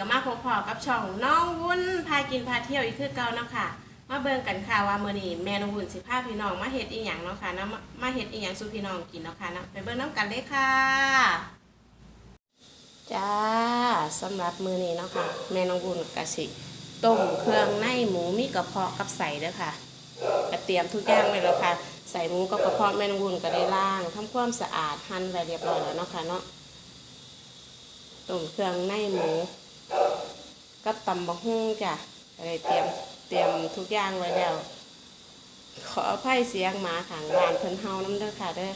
กับช่องน้องวุ้นพากินพาเที่ยวอีกคือเก่าเนาะค่ะ มาเบิ่งกันค่ะว่ามื้อนี้แม่น้องวุ้นสิพาพี่น้องมาเฮ็ดอีหยังเนาะค่ะนะมามาเฮ็ดอีหยังสู่พี่น้องกินเนาะค่ะนะไปเบิ่งน้ำกันเลยค่ะจ้าสำหรับมื้อนี้เนาะค่ะแม่น้องวุ้นก็สิต้มเครื่องในหมูมีกระเพาะกับใส่เด้อค่ะก็เตรียมทุกอย่างไว้แล้วค่ะ ใส่หมูกับกระเพาะแม่น้องวุ้นก็ได้ล้างทำความสะอาดหั่นไว้เรียบร้อยแล้วเนาะค่ะเนาะต้มเครื่องในหมู กับตำบักหุ่งจ้ะอะไรเตรียมเตรียมทุกอย่างไว้แล้ว ขออภัยเสียงหมาขางบ้านเพิ่นเฮาน้ำเด้อค่ะเด้อ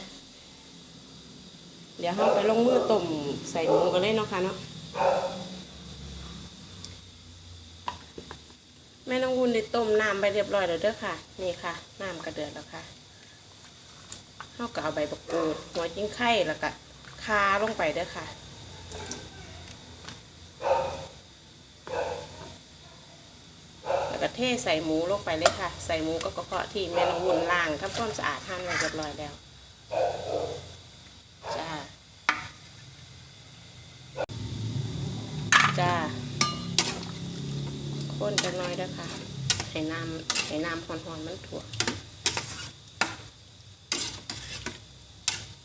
เดี๋ยวเฮาไปลงมือต้มใส่หมูกันเลยเนาะค่ะเนาะแม่น้องวุ้นได้ต้มน้ำไปเรียบร้อยแล้วเด้อค่ะ นี่ค่ะน้ำกระเดือดแล้วค่ะเฮาก็เอาใบบักกูดหัวจิ้งไข่แล้วก็คาลงไปเด้อค่ะ แล้วก็ เทใส่หมูลงไปเลยค่ะ ใส่หมูก็กระเพาะที่แม่น้องวุ่นล้างทำความสะอาดหั่นเรียบร้อยแล้วจ้าจ้าคนจังน้อยด้อค่ะให้น้ำให้น้ำหอนๆมันถั่ว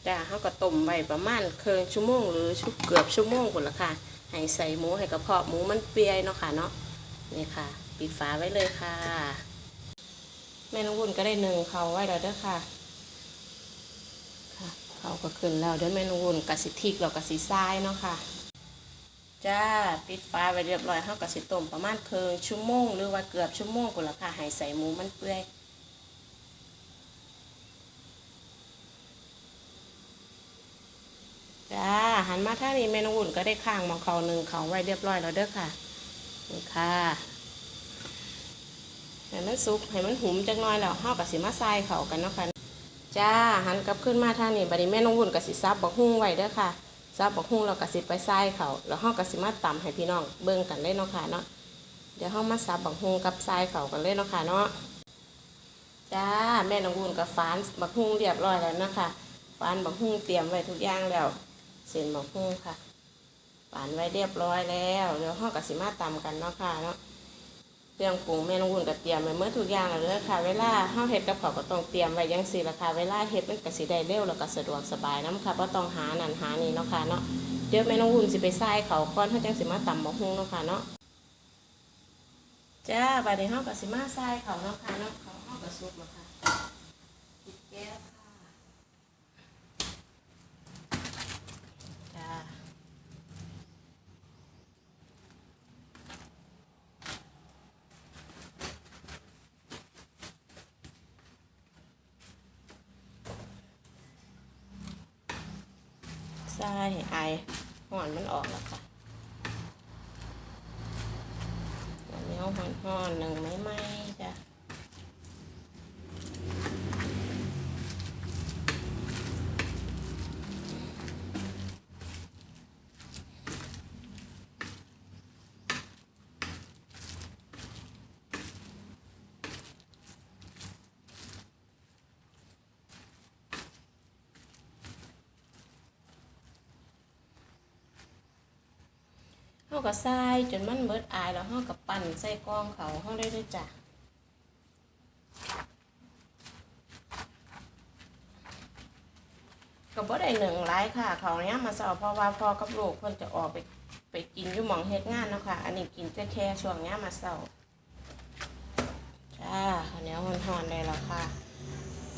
จ้าเขาก็ต้มไว้ประมาณเครึ่งชั่วโมงหรือชุบเกือบชั่วโมงคนละค่ะให้ใส่หมูให้กระเพาะหมูมันเปื่อยเนาะค่ะเนาะนี่ค่ะ ปิดฝาไว้เลยค่ะ แม่น้องวุ่นก็ได้หนึ่งเขาไว้แล้วเด้อค่ะค่ะเขาก็ขึ้นแล้วเดี๋ยวแม่น้องวุ่นกะสิทิกแล้วกะสิทรายเนาะค่ะจ้าปิดฝาไว้เรียบร้อยเขากะสิต้มประมาณครึ่งชั่วโมงหรือว่าเกือบชั่วโมงคนละค่ะให้ใส่หมูมันเปื่อยจ้าหันมาท่านี้แม่น้องวุ่นก็ได้ข้างหมองเขาหนึ่งเขาไว้เรียบร้อยแล้วเด้อค่ะนี่ค่ะ ให้มันสุกให้มันหุมจักหน่อยแล้วเฮากับสิมาใส่เขากันเนาะค่ะจ้าหันกลับขึ้นมาท่านี้บัดนี้แม่น้องวุ่นกับสิซับบักฮุ้งไว้เด้อค่ะซับบักฮุ้งเรากับสิไปใส่เขาแล้วเฮากับสิมาตำให้พี่น้องเบิ่งกันเลยเนาะค่ะเนาะเดี๋ยวเฮามาซับบักฮุ้งกับใส่เขากันเลยเนาะค่ะเนาะจ้าแม่น้องวุ่นกับฟานบักฮุ้งเรียบร้อยแล้วนะคะฟานบักฮุ้งเตรียมไว้ทุกอย่างแล้วเส้นบักฮุ้งค่ะปานไว้เรียบร้อยแล้วเดี๋ยวห้อกับสิมาตำกันเนาะค่ะเนาะ ครื่องปรุงแม่น้องวุ่นก็เตรียมไว้เมื่อทุกอย่างแล้วค่ะ เวลาเฮาเฮ็ดกับข้าวก็ต้องเตรียมไว้ยังสี่ละค่ะเวลาเฮ็ดมันก็สิได้เร็วแล้วก็สะดวกสบายนํค่ะบ่ต้องหานั่นหานี่เนาะค่ะเนาะเดี๋ยวแม่น้องวุ่นสิไปใส่เขาก่อนเฮาจังสิมาตำบักฮุ่งเนาะค่ะเนาะจ้าบัดนี้เฮาก็สิมาใส่เขาเนาะค่ะเนาะเขาวเฮาก็สุกแล้วค่ะปิดแก๊ส ใช่ไอหอนมันออกแล้วค่ะอันนี้หอนหอนหนึ่งไม่ไหมาก็ใส่จนมันเบิดอายแล้วเขาก็ปั่นใส่กองเขาเขาได้ด้วยจ้ะก็บ่ได้หนึ่งไลค่ะเขาเนี้ยมาสอบเพราะว่าพ่อกับลูกเพิ่นจะออกไปไปกินอยู่หมองเฮ็ดงานเนาะค่ะ อันนี้กินแค่แค่ช่วงเนี้ยมาเสาจ้าข้าวเหนียวหอนๆได้แล้วค่ะ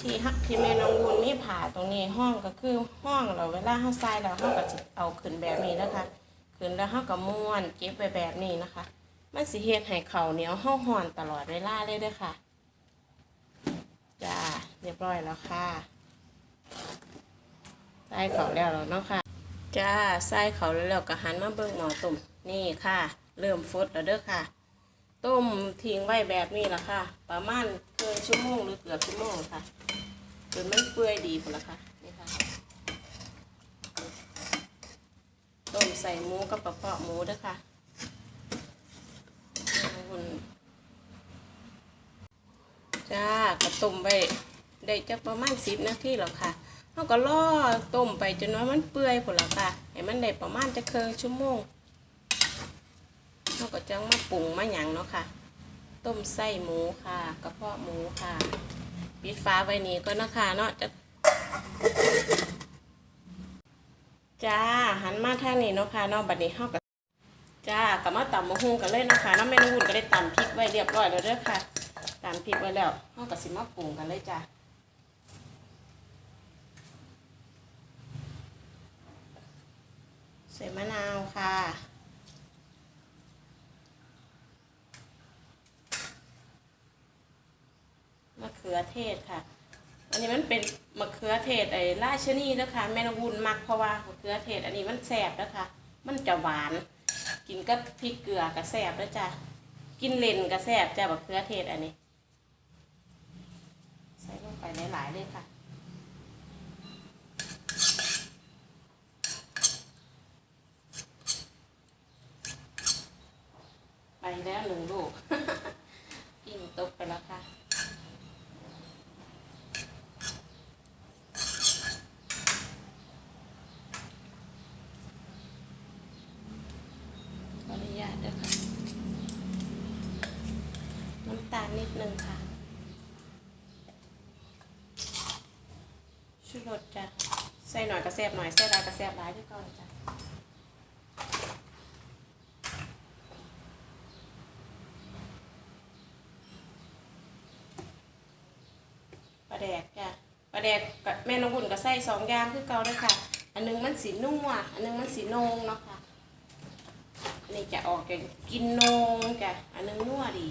ที่ฮักที่แม่น้องวุ้นนี่ผ่าตรงนี้ห้องก็คือห้องเราเวลาเฮาใส่แล้วเฮาก็สิเอาขึ้นแบบนี้นะคะ ขึ้นแล้วเฮาก็ม้วนเก็บไว้แบบนี้นะคะ มันสิเฮ็ดให้ข้าวเหนียวเฮาห่อนตลอดเวลาเลยเด้อค่ะจ้าเรียบร้อยแล้วค่ะใส่เขาวแล้วเนาะค่ะจ้าใส่เขาวแล้วก็หันมาเบิ่งหม้อต้มนี่ค่ะ เริ่มฟดแล้วเด้อค่ะ ต้มทิ้งไว้แบบนี้ละค่ะ ประมาณเกินชั่วโมงหรือเกือบชั่วโมงค่ะจนมันเปื่อยดีพุ่นละค่ะ นี่ค่ะ ต้มใส่หมูกับกระเพาะหมูด้วยค่ะคุณจ้ากระต้มไปได้จักประมาณสิบนาทีแล้วค่ะเราก็ล่อต้มไปจนว่ามันเปื่อยผลละค่ะให้มันได้ประมาณจะเคืองชั่วโมงเราก็จะมาปรุงมาหยังเนาะค่ะ ต้มไส้หมูค่ะ กระเพาะหมูค่ะปิดฟ้าไว้นี้ก็นะคะเนาะจะ จ้าหันมาทางนี้เนาะค่ะเนาะบัดนี้เฮาก็จ้ากับมาตำมะฮุงกันเลยเนาะค่ะนาะแม่นุ่นก็ได้ตำพริกไว้เรียบร้อยแล้วเด้อค่ะตำพริกไว้แล้วเฮาก็สิมาปรุงกันเลยจ้าใส่มะนาวค่ะมะเขือเทศค่ะ อันนี้มันเป็นมะเขือเทศไอ้ราชนีนะคะแม่นวุนมักเพราะว่ามะเขือเทศ อันนี้มันแสบนะคะ มันจะหวาน กินกับพริกเกลือก็แสบแล้วจ้ะกินเลนก็แสบจ้ะมะเขือเทศอันนี้ ใส่ลงไปหลายๆเลยค่ะไปแล้วหนึ่งลูกกิ่งตกไปแล้วค่ะ ขออนุญาตด้วยค่ะ น้ำตาลนิดนึงค่ะ ชูรสจ้ะใส่หน่อยกระแซบหน่อยใส่หลายกระแซบหลายด้วยก่อนจ้ะปลาแดกจ้ะปลาแดกกับแม่น้องบุญก็ใส่สองอย่างคือเก่าเลยค่ะ อันหนึงมันสีนัวอันหนึงมันสีนงเนาะค่ะอันนี้จะออกจะกินนงจ้ะอันหนึงนัวดี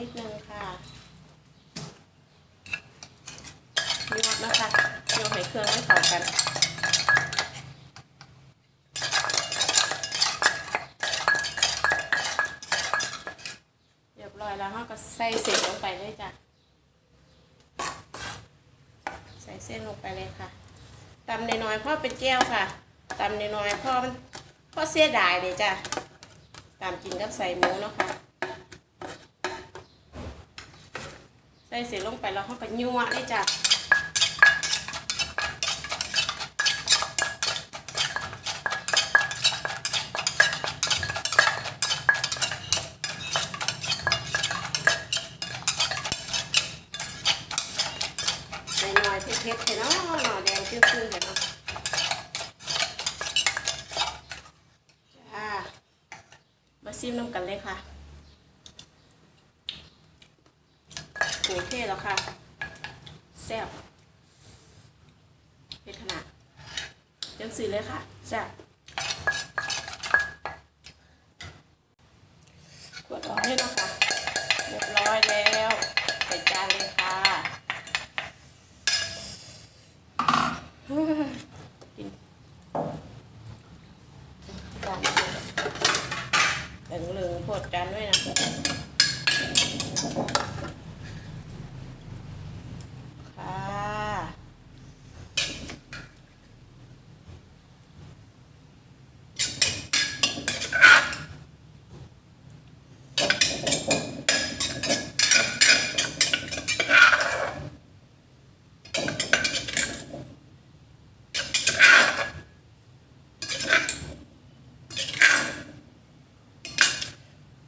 นิดนึงค่ะนวดนะคะโยนให้เครื่องให้เข้ากันเรียบร้อยแล้วเราก็ใส่เส้นลงไปเลยจ้ะใส่เส้นลงไปเลยค่ะตำน้อยๆพ่อเป็นแก้วค่ะตำน้อยๆพ่อมันพ่อเสียดายเลยจ้ะตามกินกับใส่หมูเนาะค่ะ ใส่เสร็จลงไปแล้วเขาก็ยั่วได้จ้ะ ใส่หน่อยเผ็ดๆเถอะเนาะหน่อแดงชื่อๆเถอะเนาะจ้ามาซิมน้ำกันเลยค่ะ โอเคแล้วค่ะ แซ่บเผ็ดขนาดจังสีเลยค่ะ แซ่บขวดร้อยให้นะค่ะเรียบร้อยแล้วใส่จานเลยค่ะกินจานเหลืองเหลืองโพดจานด้วยนะค่ะ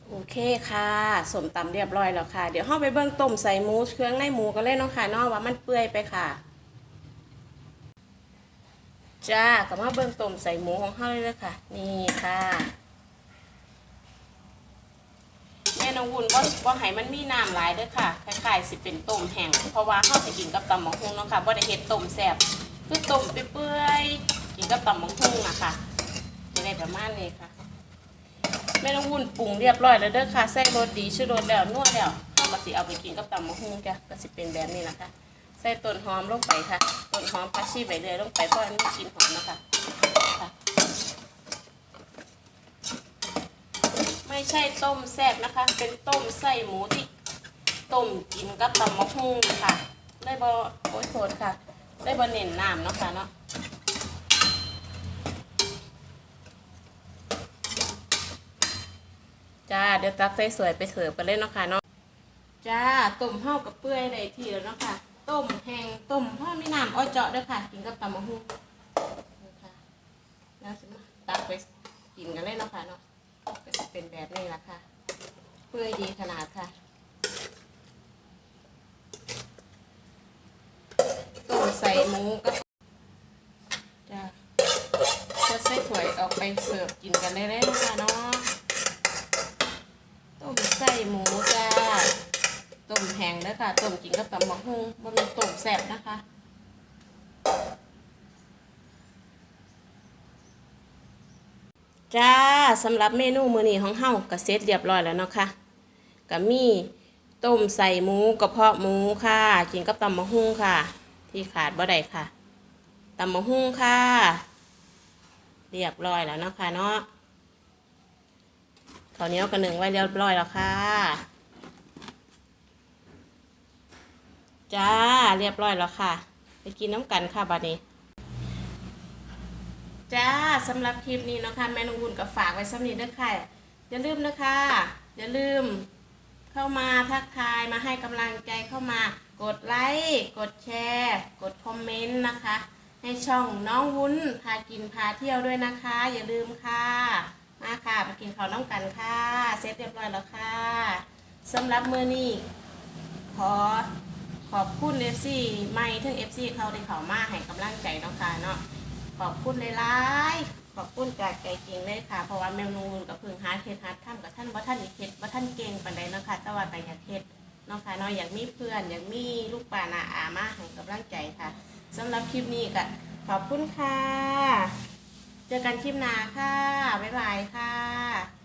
โอ เคค่ะสมตำเรียบร้อยแล้วค่ะ เดี๋ยวห้องไปเบิ้องต้มใส่หมูเครื่องในหมูกันเลยเนาะค่ะนาะว่ามันเปื่อยไปค่ะจ้ากับมาเบิ้องต้มใส่หมูของเขาเลยเลยค่ะ นี่ค่ะแม่น้องวุ้นว่าว่าให้มันมีน้ำหลายด้วยค่ะคล้ายๆสิเป็นต้มแห้งเพราะว่าเขาจะกินกับตำมังคุงเนาะค่ะว่าได้เฮ็ดต้มแซ่บคือต้มเปื่อยๆกินกับตำมังคุงอะค่ะจะได้ประมาณนี้ค่ะ แม่น้องวุ้นปรุงเรียบร้อยแล้วเด้อค่ะใส่รสดีชื่อรสแล้วนัวแล้วเขาก็สิเอาไปกินกับตำมะฮุ่งจ้ะก็สิเป็นแบบนี้นะคะใส่ต้นหอมลงไปค่ะต้นหอมผักชีใบเลื่อยลงไปเพราะอันนี้กลินหอมนะคะค่ะไม่ใช่ต้มแซ่บนะคะ เป็นต้มไส้หมูที่ต้มกินกับตำมะฮุ่งค่ะได้บอโอ้ยโทษค่ะ ได้บอเน้นน้ำเนาะค่ะเนาะ จ้าเดี๋ยวตักใส่สวยไปเสิร์ฟกันเลยเนาะค่ะเนาะจ้าตุ่มเห่ากับเปื่อยได้ทีแล้วเนาะค่ะ ต้มแห้งต้มพ่อมีน้ำอ้อยเจาะด้วยค่ะ กินกับตำมะฮุ่งนี่ค่ะแล้วสิมาตักไปกินกันเลยเนาะค่ะเนาะก็จะเป็นแบบนี้ละค่ะ เปื่อยดีขนาดค่ะต้มใส่หมูกับจ้าจะใส่ถ้วยออกไปเสิร์ฟกินกันได้เลยนะคะเนาะ ใส่หมูจ้าต้มแห้งเด้อค่ะต้มกินกับตำบักหุ่งบ่แมันต้มแซ่บนะคะจ้าสำหรับเมนูมื้อนี้ของเฮาก็เสร็จเรียบร้อยแล้วเนาะค่ะก็มีต้มใส่หมูกระเพาะหมูค่ะ กินกับตำบักหุ่งค่ะ ที่ขาดบ่ได้ค่ะตำบักหุ่งค่ะ เรียบร้อยแล้วเนาะค่ะเนาะ ข้าวเหนียวกระหนึ่งไว้เรียบร้อยแล้วค่ะ จ้าเรียบร้อยแล้วค่ะ ไปกินน้ำกันค่ะบัดนี้ จ้าสำหรับคลิปนี้นะคะแม่นองวุ่นก็ฝากไว้สำนีเด้อค่ะอย่าลืมนะคะ อย่าลืมเข้ามาทักทายมาให้กำลังใจเข้ามากดไลค์กดแชร์ กดคอมเมนต์นะคะ ให้ช่องน้องวุ้นพากินพาเที่ยวด้วยนะคะ อย่าลืมค่ะ มาค่ะมากินข้าวน้ำกันค่ะเสร็จเรียบร้อยแล้วค่ะสำหรับมื้อนี้ขอขอบคุณเอฟซีไม่ถึงเอฟซีเขาที่เขามาให้กำลังใจเนาะค่ะเนาะขอบคุณหลายๆขอบคุณจากใจจริงเลยค่ะ เพราะว่าแมวนูนกับพึ่งหาเฮ็ดหาทำกับท่านว่าท่านอีกเฮ็ดว่าท่านเก่งปานใดเนาะค่ะแต่ว่าก็อยากเฮ็ดเนาะค่ะเนาะอยากมีเพื่อนอยากมีลูกป่านาอามาให้กำลังใจค่ะสำหรับคลิปนี้ก็ขอบคุณค่ะ เจอกันคลิปหน้าค่ะ บ๊ายบายค่ะ